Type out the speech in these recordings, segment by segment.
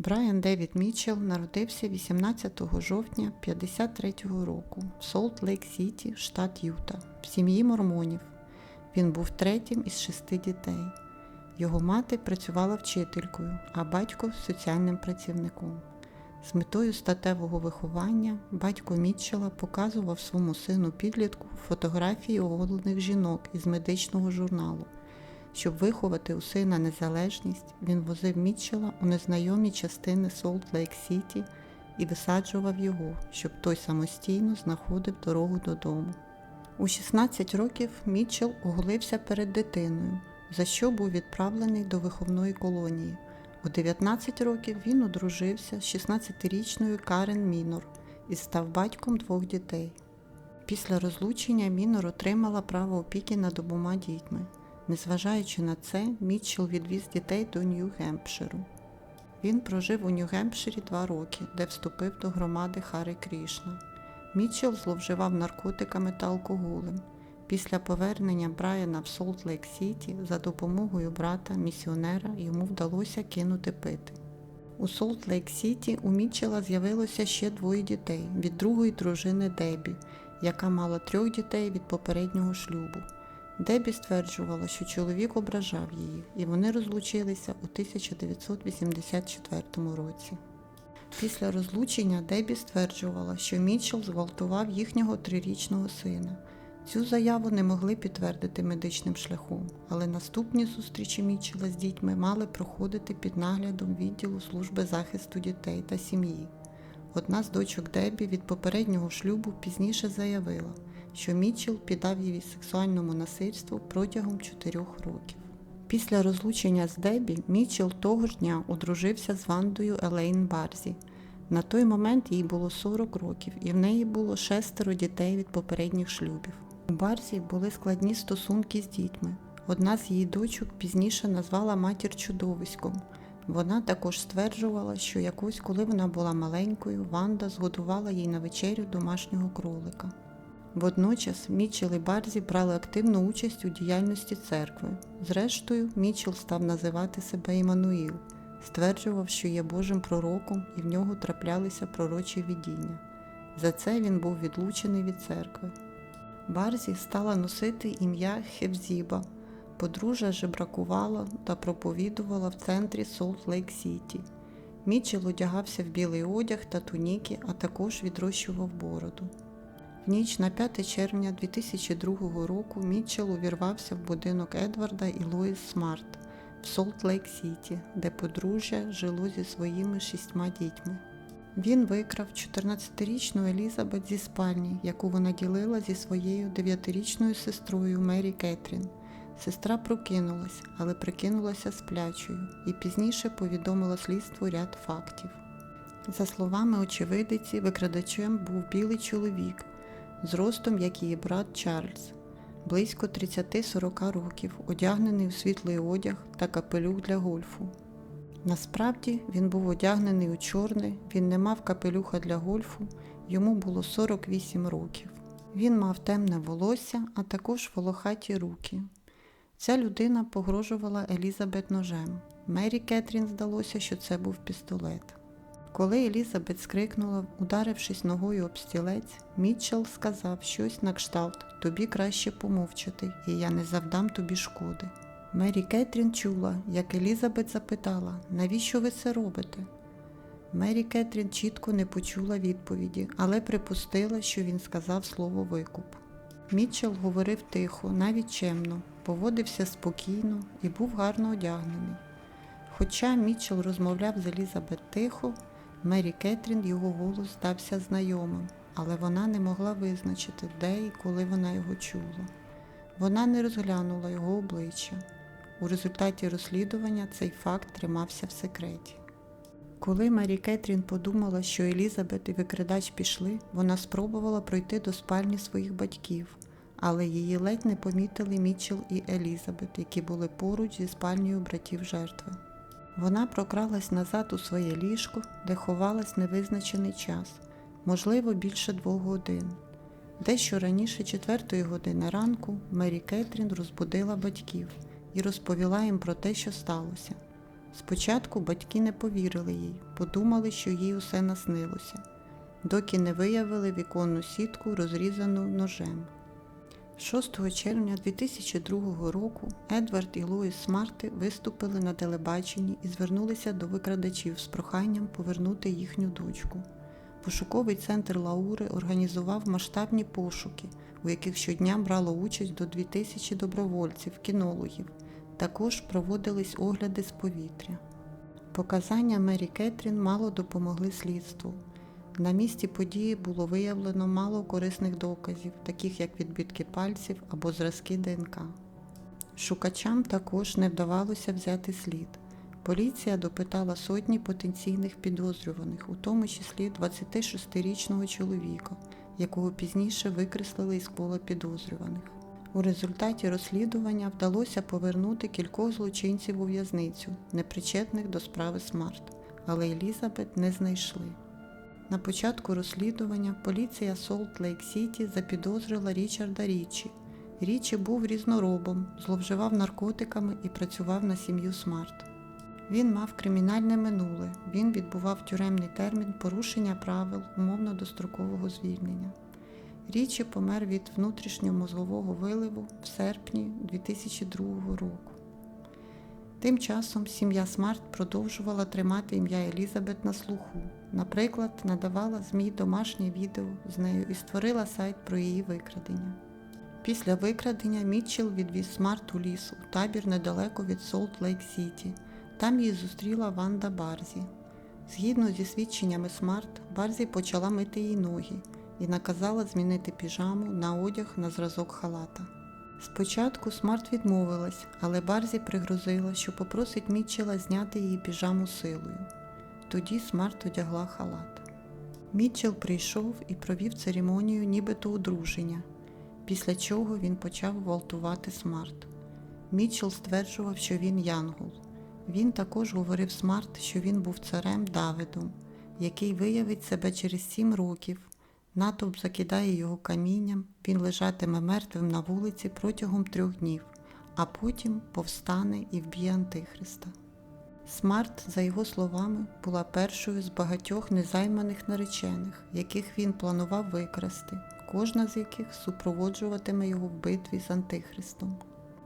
Брайан Девід Мітчелл народився 18 жовтня 53-го року в Солт Лейк Сіті, штат Юта, в сім'ї мормонів. Він був третім із шести дітей. Його мати працювала вчителькою, а батько соціальним працівником. З метою статевого виховання батько Мітчелла показував своєму сину підлітку фотографії оголених жінок із медичного журналу. Щоб виховати у сина незалежність, він возив Мітчелла у незнайомі частини Солт Лейк Сіті і висаджував його, щоб той самостійно знаходив дорогу додому. У 16 років Мітчелл оголився перед дитиною, за що був відправлений до виховної колонії. У 19 років він одружився з 16-річною Карен Мінор і став батьком двох дітей. Після розлучення Мінор отримала право опіки над обома дітьми. Незважаючи на це, Мітчелл відвіз дітей до Нью-Гемпширу. Він прожив у Нью-Гемпширі два роки, де вступив до громади Хари Крішна. Мітчелл зловживав наркотиками та алкоголем. Після повернення Брайана в Солт Лейк Сіті за допомогою брата місіонера йому вдалося кинути пити. У Солт Лейк Сіті у Мітчелла з'явилося ще двоє дітей від другої дружини Дебі, яка мала трьох дітей від попереднього шлюбу. Дебі стверджувала, що чоловік ображав її, і вони розлучилися у 1984 році. Після розлучення Дебі стверджувала, що Мітчелл зґвалтував їхнього трирічного сина. Цю заяву не могли підтвердити медичним шляхом, але наступні зустрічі Мітчелла з дітьми мали проходити під наглядом відділу служби захисту дітей та сім'ї. Одна з дочок Дебі від попереднього шлюбу пізніше заявила, що Мітчелл піддав її сексуальному насильству протягом чотирьох років. Після розлучення з Дебі Мітчелл того ж дня одружився з Вандою Елейн Барзі. На той момент їй було 40 років, і в неї було шестеро дітей від попередніх шлюбів. У Барзі були складні стосунки з дітьми. Одна з її дочок пізніше назвала матір чудовиськом. Вона також стверджувала, що якось, коли вона була маленькою, Ванда згодувала їй на вечерю домашнього кролика. Водночас Мічел і Барзі брали активну участь у діяльності церкви. Зрештою, Мічел став називати себе Іммануїл, стверджував, що є Божим пророком і в нього траплялися пророчі видіння. За це він був відлучений від церкви. Барзі стала носити ім'я Хевзіба. Подружжя жебракувала та проповідувала в центрі Солт Лейк Сіті. Мічел одягався в білий одяг та туніки, а також відрощував бороду. В ніч на 5 червня 2002 року Мітчелл увірвався в будинок Едварда і Лоїс Смарт в Солт Лейк Сіті, де подружжя жило зі своїми шістьма дітьми. Він викрав 14-річну Елізабет зі спальні, яку вона ділила зі своєю 9-річною сестрою Мері Кетрін. Сестра прокинулась, але прикинулася сплячою і пізніше повідомила слідству ряд фактів. За словами очевидиці, викрадачем був білий чоловік, зростом як її брат Чарльз, близько 30-40 років, одягнений у світлий одяг та капелюх для гольфу. Насправді він був одягнений у чорне, він не мав капелюха для гольфу, йому було 48 років. Він мав темне волосся, а також волохаті руки. Ця людина погрожувала Елізабет ножем. Мері Кетрін здалося, що це був пістолет. Коли Елізабет скрикнула, ударившись ногою об стілець, Мітчелл сказав щось на кшталт тобі краще помовчати, і я не завдам тобі шкоди. Мері Кетрін чула, як Елізабет запитала, навіщо ви це робите? Мері Кетрін чітко не почула відповіді, але припустила, що він сказав слово викуп. Мітчелл говорив тихо, навіть чемно, поводився спокійно і був гарно одягнений. Хоча Мітчелл розмовляв з Елізабет тихо, Мері Кетрін його голос здався знайомим, але вона не могла визначити, де і коли вона його чула. Вона не розглянула його обличчя. У результаті розслідування цей факт тримався в секреті. Коли Марі Кетрін подумала, що Елізабет і викрадач пішли, вона спробувала пройти до спальні своїх батьків, але її ледь не помітили Мітчелл і Елізабет, які були поруч зі спальнею братів жертви. Вона прокралась назад у своє ліжко, де ховалась невизначений час, можливо, більше двох годин. Дещо раніше четвертої години ранку Мері Кетрін розбудила батьків і розповіла їм про те, що сталося. Спочатку батьки не повірили їй, подумали, що їй усе наснилося, доки не виявили віконну сітку, розрізану ножем. 6 червня 2002 року Едвард і Луїс Смарти виступили на телебаченні і звернулися до викрадачів з проханням повернути їхню дочку. Пошуковий центр Лаури організував масштабні пошуки, у яких щодня брало участь до 2000 добровольців, кінологів. Також проводились огляди з повітря. Показання Мері Кетрін мало допомогли слідству. На місці події було виявлено мало корисних доказів, таких як відбитки пальців або зразки ДНК. Шукачам також не вдавалося взяти слід. Поліція допитала сотні потенційних підозрюваних, у тому числі 26-річного чоловіка, якого пізніше викреслили із кола підозрюваних. У результаті розслідування вдалося повернути кількох злочинців у в'язницю, непричетних до справи Смарт, але Елізабет не знайшли. На початку розслідування поліція Солт Лейк Сіті запідозрила Річарда Річі. Річі був різноробом, зловживав наркотиками і працював на сім'ю Смарт. Він мав кримінальне минуле, він відбував тюремний термін порушення правил умовно-дострокового звільнення. Річі помер від внутрішньомозгового виливу в серпні 2002 року. Тим часом сім'я Смарт продовжувала тримати ім'я Елізабет на слуху. Наприклад, надавала ЗМІ домашнє відео з нею і створила сайт про її викрадення. Після викрадення Мітчелл відвіз Смарт у ліс у табір недалеко від Солт Лейк Сіті. Там її зустріла Ванда Барзі. Згідно зі свідченнями Смарт, Барзі почала мити їй ноги і наказала змінити піжаму на одяг на зразок халата. Спочатку Смарт відмовилась, але Барзі пригрозила, що попросить Мітчела зняти її піжаму силою. Тоді Смарт одягла халат. Мітчел прийшов і провів церемонію нібито одруження, після чого він почав гвалтувати Смарт. Мітчел стверджував, що він янгол. Він також говорив Смарт, що він був царем Давидом, який виявить себе через сім років. Натовп закидає його камінням, він лежатиме мертвим на вулиці протягом трьох днів, а потім повстане і вб'є Антихриста. Смарт, за його словами, була першою з багатьох незайманих наречених, яких він планував викрасти, кожна з яких супроводжуватиме його в битві з Антихристом.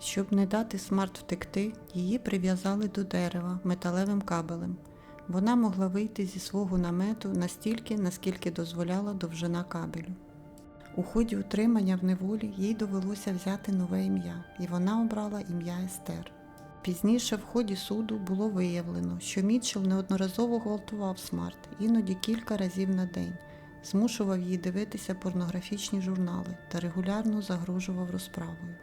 Щоб не дати Смарт втекти, її прив'язали до дерева металевим кабелем. Вона могла вийти зі свого намету настільки, наскільки дозволяла довжина кабелю. У ході утримання в неволі їй довелося взяти нове ім'я, і вона обрала ім'я Естер. Пізніше в ході суду було виявлено, що Мітчелл неодноразово гвалтував Смарт, іноді кілька разів на день, змушував її дивитися порнографічні журнали та регулярно загрожував розправою.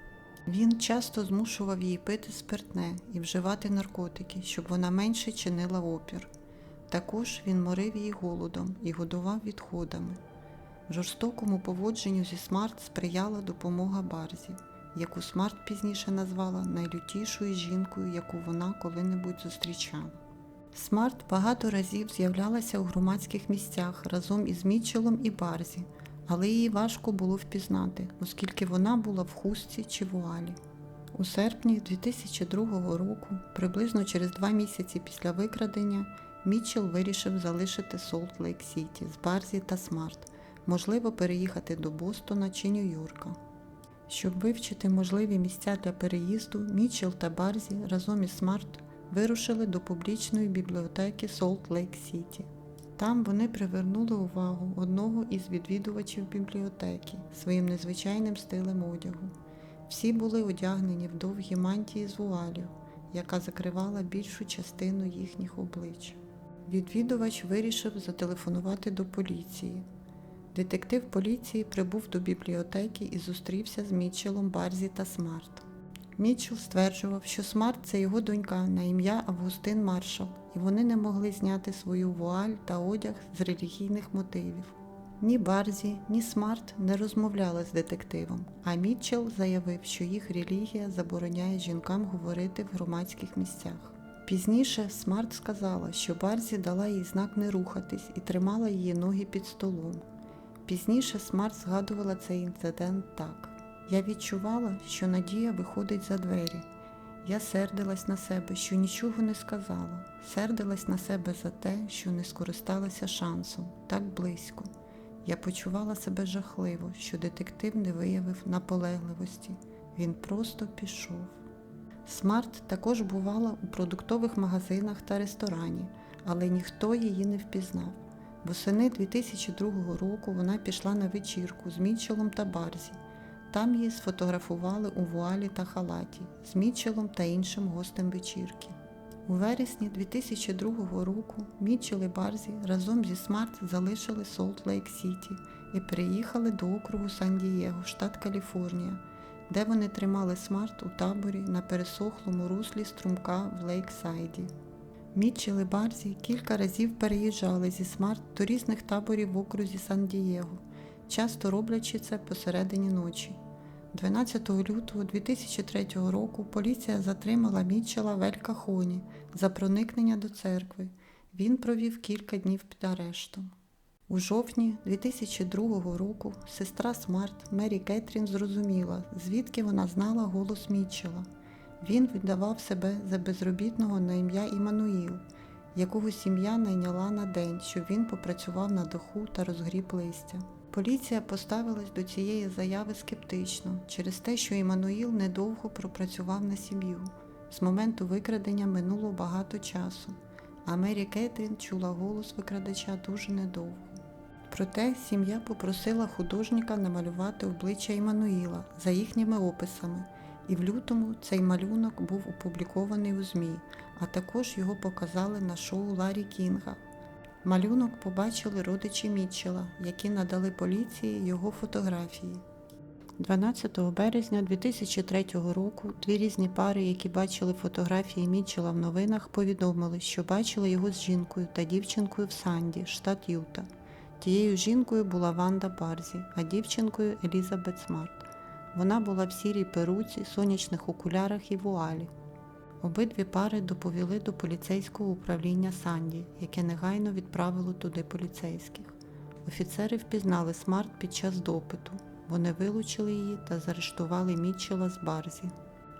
Він часто змушував її пити спиртне і вживати наркотики, щоб вона менше чинила опір. Також він морив її голодом і годував відходами. Жорстокому поводженню зі Смарт сприяла допомога Барзі, яку Смарт пізніше назвала найлютішою жінкою, яку вона коли-небудь зустрічала. Смарт багато разів з'являлася у громадських місцях разом із Мітчелом і Барзі, але її важко було впізнати, оскільки вона була в хустці чи вуалі. У серпні 2002 року, приблизно через два місяці після викрадення, Мітчелл вирішив залишити Солт Лейк Сіті з Барзі та Смарт, можливо, переїхати до Бостона чи Нью-Йорка. Щоб вивчити можливі місця для переїзду, Мітчелл та Барзі разом із Смарт вирушили до публічної бібліотеки Солт Лейк Сіті. Там вони привернули увагу одного із відвідувачів бібліотеки своїм незвичайним стилем одягу. Всі були одягнені в довгі мантії з вуалю, яка закривала більшу частину їхніх облич. Відвідувач вирішив зателефонувати до поліції. Детектив поліції прибув до бібліотеки і зустрівся з Мітчелом Барзі та Смарт. Мітчелл стверджував, що Смарт це його донька на ім'я Августин Маршал, і вони не могли зняти свою вуаль та одяг з релігійних мотивів. Ні Барзі, ні Смарт не розмовляли з детективом, а Мітчелл заявив, що їх релігія забороняє жінкам говорити в громадських місцях. Пізніше Смарт сказала, що Барзі дала їй знак не рухатись і тримала її ноги під столом. Пізніше Смарт згадувала цей інцидент так. Я відчувала, що Надія виходить за двері. Я сердилась на себе, що нічого не сказала, сердилась на себе за те, що не скористалася шансом так близько. Я почувала себе жахливо, що детектив не виявив наполегливості. Він просто пішов. Смарт також бувала у продуктових магазинах та ресторані, але ніхто її не впізнав. Восени 2002 року вона пішла на вечірку з Мітчелом та Барзі. Там її сфотографували у вуалі та халаті з Мітчелом та іншим гостем вечірки. У вересні 2002 року Мітчел і Барзі разом зі Смарт залишили Солт Лейк Сіті і переїхали до округу Сан-Дієго, штат Каліфорнія, де вони тримали Смарт у таборі на пересохлому руслі струмка в Лейксайді. Мітчел і Барзі кілька разів переїжджали зі Смарт до різних таборів в окрузі Сан-Дієго, часто роблячи це посередині ночі. 12 лютого 2003 року поліція затримала Мітчела в Ель-Кахоні за проникнення до церкви. Він провів кілька днів під арештом. У жовтні 2002 року сестра Смарт Мері Кетрін зрозуміла, звідки вона знала голос Мітчела. Він віддавав себе за безробітного на ім'я Імануїл, якого сім'я найняла на день, щоб він попрацював на даху та розгріб листя. Поліція поставилась до цієї заяви скептично через те, що Імануїл недовго пропрацював на сім'ю. З моменту викрадення минуло багато часу, а Мері Кетрін чула голос викрадача дуже недовго. Проте сім'я попросила художника намалювати обличчя Імануїла за їхніми описами, і в лютому цей малюнок був опублікований у ЗМІ, а також його показали на шоу Ларі Кінга. Малюнок побачили родичі Мітчела, які надали поліції його фотографії. 12 березня 2003 року дві різні пари, які бачили фотографії Мітчела в новинах, повідомили, що бачили його з жінкою та дівчинкою в Санді, штат Юта. Тією жінкою була Ванда Барзі, а дівчинкою Елізабет Смарт. Вона була в сірій перуці, сонячних окулярах і вуалі. Обидві пари доповіли до поліцейського управління Санді, яке негайно відправило туди поліцейських. Офіцери впізнали Смарт під час допиту. Вони вилучили її та заарештували Мітчела з Барзі.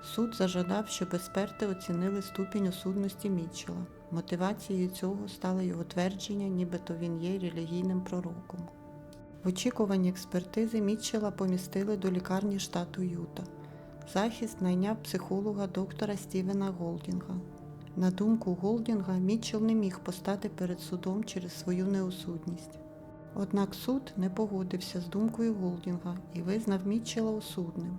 Суд зажадав, щоб експерти оцінили ступінь осудності Мітчела. Мотивацією цього стало його твердження, нібито він є релігійним пророком. В очікуванні експертизи Мітчела помістили до лікарні штату Юта. Захист найняв психолога доктора Стівена Голдінга. На думку Голдінга, Мітчел не міг постати перед судом через свою неосудність. Однак суд не погодився з думкою Голдінга і визнав Мітчела осудним.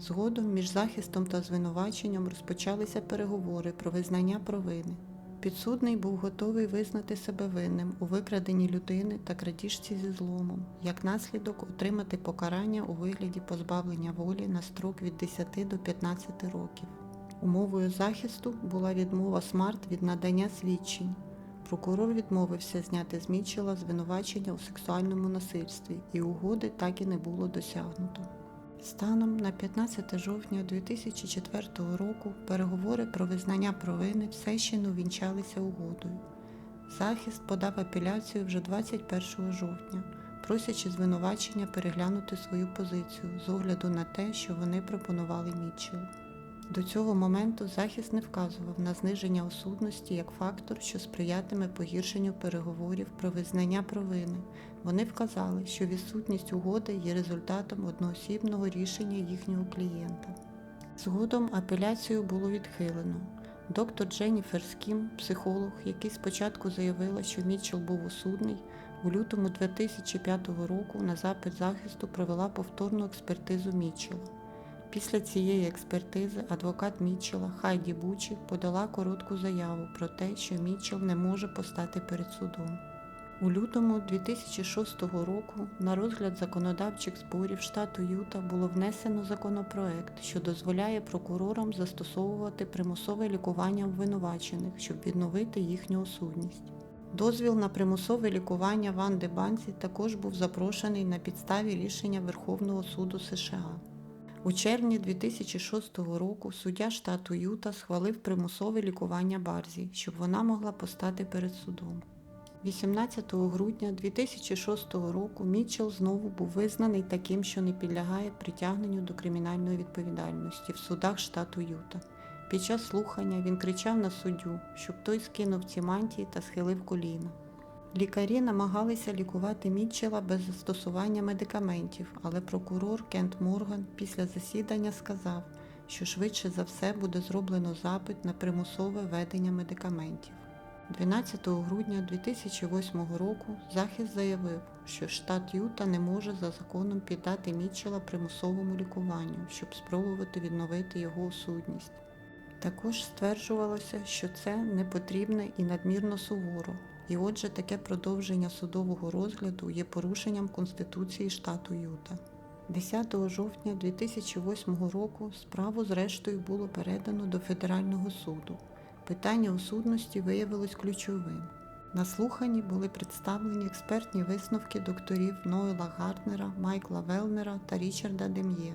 Згодом між захистом та звинуваченням розпочалися переговори про визнання провини. Підсудний був готовий визнати себе винним у викраденні людини та крадіжці зі зломом, як наслідок отримати покарання у вигляді позбавлення волі на строк від 10 до 15 років. Умовою захисту була відмова Смарт від надання свідчень. Прокурор відмовився зняти з Мітчела звинувачення у сексуальному насильстві, і угоди так і не було досягнуто. Станом на 15 жовтня 2004 року переговори про визнання провини все ще не увінчалися угодою. Захист подав апеляцію вже 21 жовтня, просячи звинувачення переглянути свою позицію з огляду на те, що вони пропонували Мітчелу. До цього моменту захист не вказував на зниження осудності як фактор, що сприятиме погіршенню переговорів про визнання провини. Вони вказали, що відсутність угоди є результатом одноосібного рішення їхнього клієнта. Згодом апеляцію було відхилено. Доктор Дженніфер Скім, психолог, який спочатку заявила, що Мітчелл був осудний, у лютому 2005 року на запит захисту провела повторну експертизу Мітчелла. Після цієї експертизи адвокат Мітчелла Хайді Бучі подала коротку заяву про те, що Мітчелл не може постати перед судом. У лютому 2006 року на розгляд законодавчих зборів штату Юта було внесено законопроект, що дозволяє прокурорам застосовувати примусове лікування обвинувачених, щоб відновити їхню осудність. Дозвіл на примусове лікування Ванди Банзі також був запрошений на підставі рішення Верховного суду США. У червні 2006 року суддя штату Юта схвалив примусове лікування Барзі, щоб вона могла постати перед судом. 18 грудня 2006 року Мітчелл знову був визнаний таким, що не підлягає притягненню до кримінальної відповідальності в судах штату Юта. Під час слухання він кричав на суддю, щоб той скинув ці мантії та схилив коліна. Лікарі намагалися лікувати Мітчела без застосування медикаментів, але прокурор Кент Морган після засідання сказав, що швидше за все буде зроблено запит на примусове введення медикаментів. 12 грудня 2008 року захист заявив, що штат Юта не може за законом піддати Мітчела примусовому лікуванню, щоб спробувати відновити його осудність. Також стверджувалося, що це не потрібне і надмірно суворо, і отже таке продовження судового розгляду є порушенням Конституції штату Юта. 10 жовтня 2008 року справу зрештою було передано до Федерального суду. Питання осудності виявилось ключовим. На слуханні були представлені експертні висновки докторів Нойла Гартнера, Майкла Велнера та Річарда Дем'є.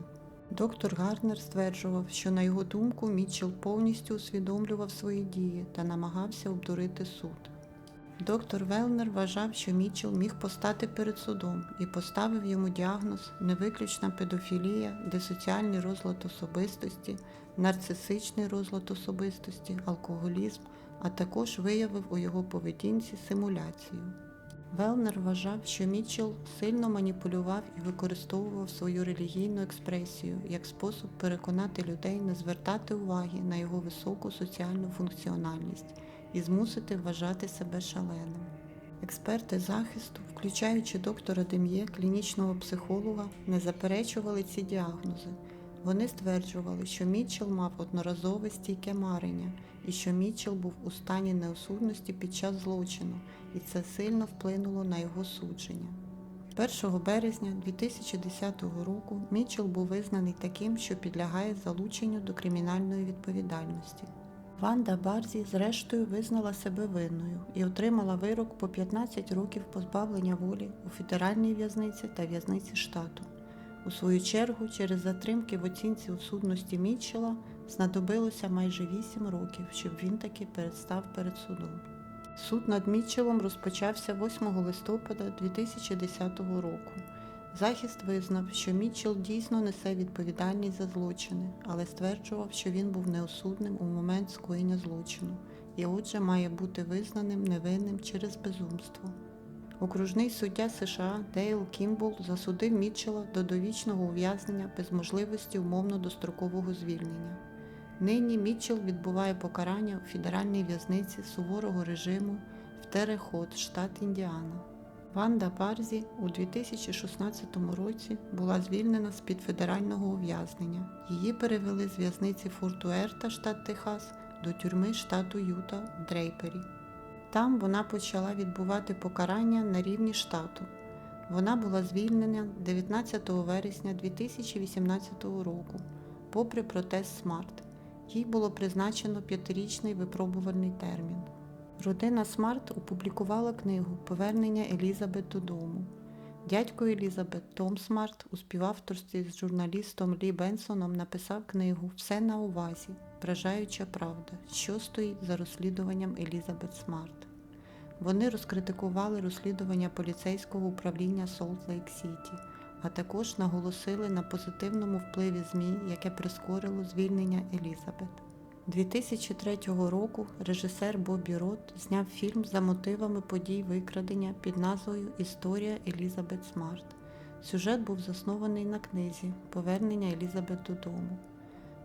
Доктор Гартнер стверджував, що на його думку Мітчелл повністю усвідомлював свої дії та намагався обдурити суд. Доктор Велнер вважав, що Мітчелл міг постати перед судом і поставив йому діагноз невиключна педофілія, дисоціальний розлад особистості, нарцисичний розлад особистості, алкоголізм, а також виявив у його поведінці симуляцію. Велнер вважав, що Мітчелл сильно маніпулював і використовував свою релігійну експресію як спосіб переконати людей не звертати уваги на його високу соціальну функціональність і змусити вважати себе шаленим. Експерти захисту, включаючи доктора Дем'є, клінічного психолога, не заперечували ці діагнози. Вони стверджували, що Мітчелл мав одноразове стійке марення і що Мітчелл був у стані неосудності під час злочину, і це сильно вплинуло на його судження. 1 березня 2010 року Мітчелл був визнаний таким, що підлягає залученню до кримінальної відповідальності. Ванда Барзі зрештою визнала себе винною і отримала вирок по 15 років позбавлення волі у федеральній в'язниці та в'язниці штату. У свою чергу, через затримки в оцінці судності Мітчелла знадобилося майже 8 років, щоб він таки перестав перед судом. Суд над Мітчеллом розпочався 8 листопада 2010 року. Захист визнав, що Мітчелл дійсно несе відповідальність за злочини, але стверджував, що він був неосудним у момент скоєння злочину і отже має бути визнаним невинним через безумство. Окружний суддя США Дейл Кімбол засудив Мітчелла до довічного ув'язнення без можливості умовно дострокового звільнення. Нині Мітчелл відбуває покарання у федеральній в'язниці суворого режиму в Терехот, штат Індіана. Ванда Барзі у 2016 році була звільнена з-під федерального ув'язнення. Її перевели з в'язниці Форт Уерта, штат Техас, до тюрми штату Юта в Дрейпері. Там вона почала відбувати покарання на рівні штату. Вона була звільнена 19 вересня 2018 року, попри протест Смарт. Їй було призначено п'ятирічний випробувальний термін. Родина Смарт опублікувала книгу Повернення Елізабет додому. Дядько Елізабет Том Смарт у співавторстві з журналістом Лі Бенсоном написав книгу Все на увазі. Вражаюча правда, що стоїть за розслідуванням Елізабет Смарт. Вони розкритикували розслідування поліцейського управління Солт Лейк Сіті, а також наголосили на позитивному впливі ЗМІ, яке прискорило звільнення Елізабет. 2003 року режисер Бобі Рот зняв фільм за мотивами подій викрадення під назвою Історія Елізабет Смарт. Сюжет був заснований на книзі Повернення Елізабет додому.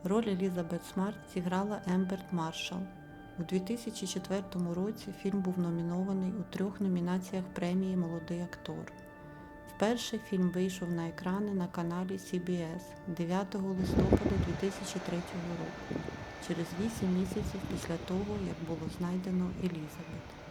Роль Елізабет Смарт зіграла Емберт Маршал. У 2004 році фільм був номінований у трьох номінаціях премії Молодий актор. Вперше фільм вийшов на екрани на каналі CBS 9 листопада 2003 року, через 8 місяців після того, як було знайдено Елізабет.